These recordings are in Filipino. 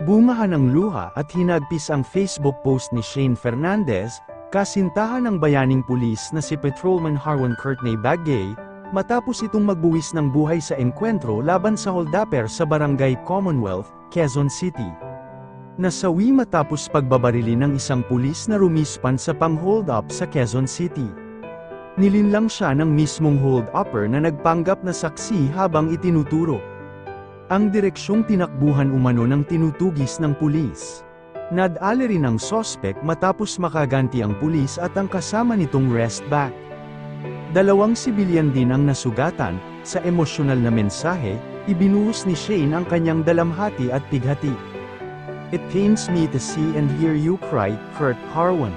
Bungahan ng luha at hinagpis ang Facebook post ni Shane Fernandez, kasintahan ng bayaning pulis na si Patrolman Harwan Courtney Bagay, matapos itong magbuwis ng buhay sa engkwentro laban sa holdapper sa Barangay Commonwealth, Quezon City. Nasawi matapos pagbabarili ng isang pulis na rumispan sa pang-hold up sa Quezon City. Nilinlang siya ng mismong hold-upper na nagpanggap na saksi habang itinuturo. Ang direksyong tinakbuhan umano ng tinutugis ng pulis. Nadali rin ang sospek matapos makaganti ang pulis at ang kasama nitong rest back. Dalawang sibilyan din ang nasugatan, sa emosyonal na mensahe, ibinuhos ni Shane ang kanyang dalamhati at pighati. It pains me to see and hear you cry, Kurt Harwan.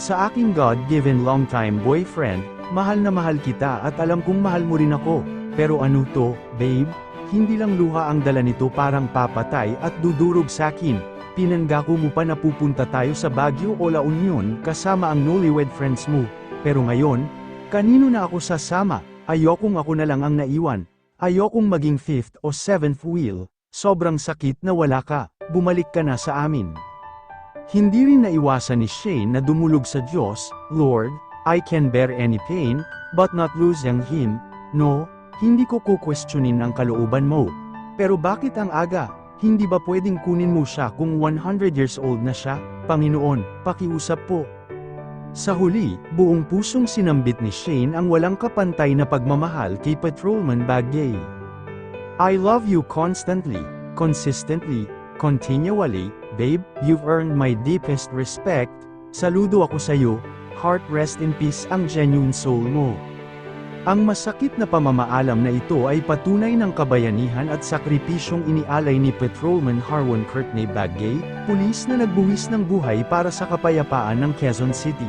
Sa aking God-given long-time boyfriend, mahal na mahal kita at alam kong mahal mo rin ako, pero ano to, babe? Hindi lang luha ang dala nito parang papatay at dudurog sa akin. Pinangako mo pa na pupunta tayo sa Baguio o La Union kasama ang newlywed friends mo. Pero ngayon, kanino na ako sasama? Ayokong ako na lang ang naiwan. Ayokong maging fifth o seventh wheel. Sobrang sakit na wala ka. Bumalik ka na sa amin. Hindi rin naiwasan ni Shane na dumulog sa Diyos, Lord, I can bear any pain, but not losing Him. No, hindi ko kukwestiyonin ang kalooban mo. Pero bakit ang aga? Hindi ba pwedeng kunin mo siya kung 100 years old na siya? Panginoon, pakiusap po. Sa huli, buong pusong sinambit ni Shane ang walang kapantay na pagmamahal kay Patrolman Bagay. I love you constantly, consistently, continually, babe, you've earned my deepest respect. Saludo ako sa iyo, heart rest in peace ang genuine soul mo. Ang masakit na pamamaalam na ito ay patunay ng kabayanihan at sakripisyong inialay ni Patrolman Harwan Courtney Bagay, pulis na nagbuwis ng buhay para sa kapayapaan ng Quezon City.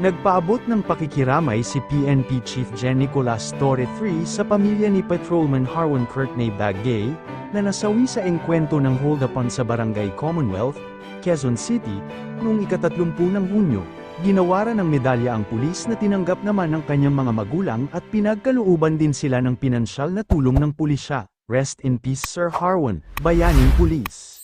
Nagpaabot ng pakikiramay si PNP Chief Jen Nicolas Torre III sa pamilya ni Patrolman Harwan Courtney Bagay, na nasawi sa engkwento ng hold-upon sa Barangay Commonwealth, Quezon City, noong ikatatlumpу ng Hunyo. Ginawaran ng medalya ang pulis na tinanggap naman ng kanyang mga magulang at pinagkalooban din sila ng pinansyal na tulong ng pulisya. Rest in peace Sir Harwan, Bayaning Pulis.